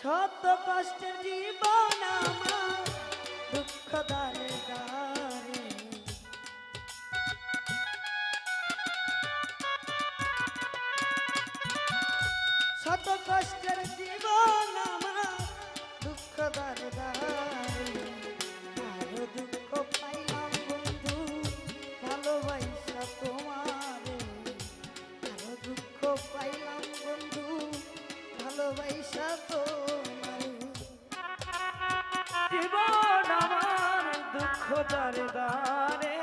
শত কষ্টের জীবন আমার দুঃখ দারে দুঃখ দারে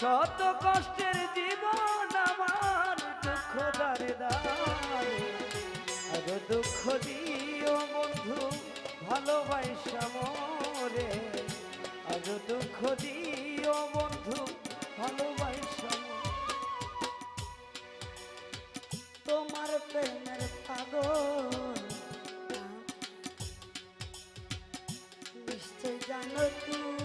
শত কষ্টের জীবন আমার দুঃখ দারে দারে আজ দুঃখ দিও বন্ধু, ভালোবাসা মরে। আজ দুঃখ দিও বন্ধু, ভালোবাসা মোরে। তোমার প্রেমের পাগল। নিশ্চয় জানো তুমি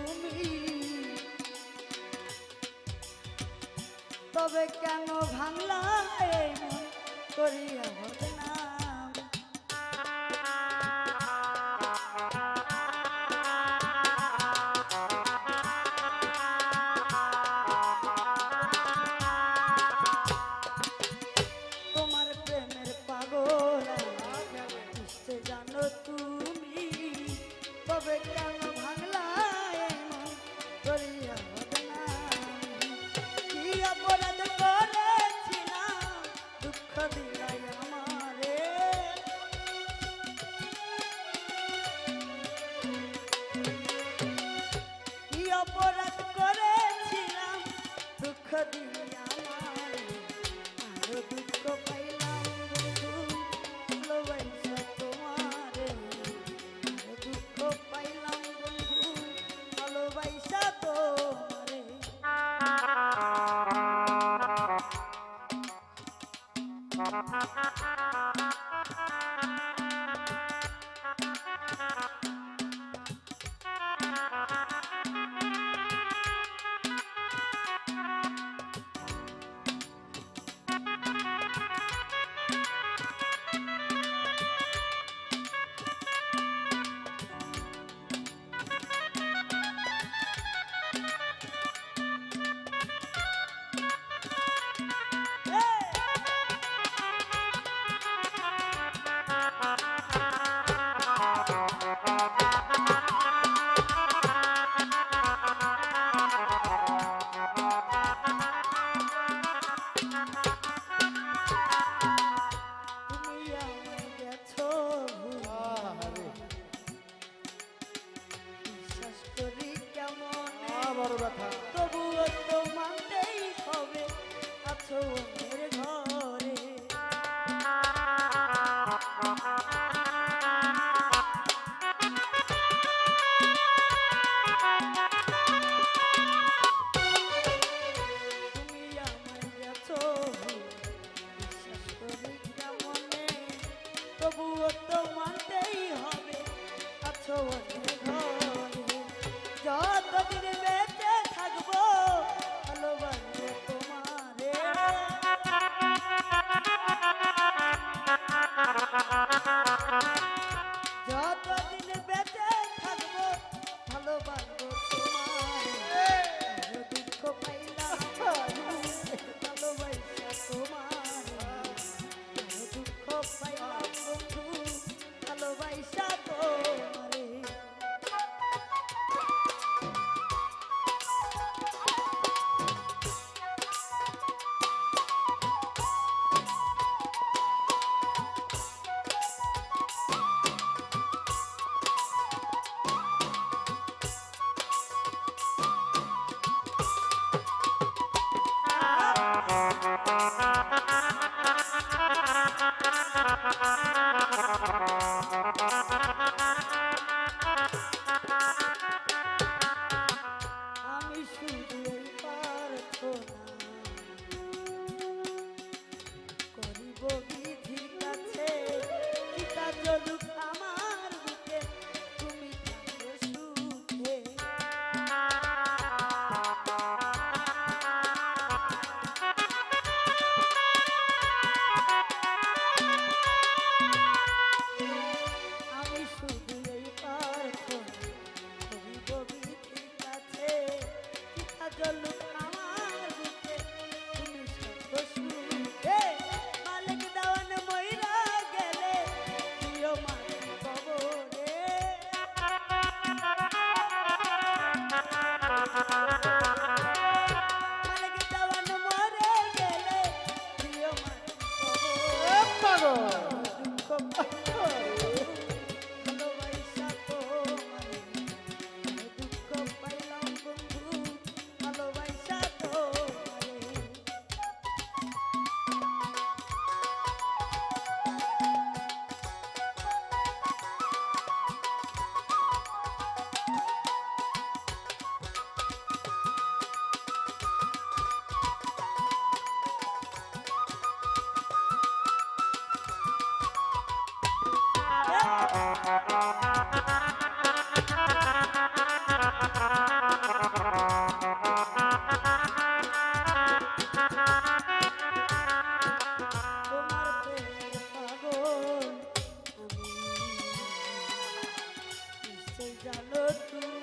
তবে কেন ভাঙলা এই মন করিয়া হবে না? জানো তুমি তবে কেন যতদিন বেঁচে থাকব ভালোবাসবো জানো তুমি?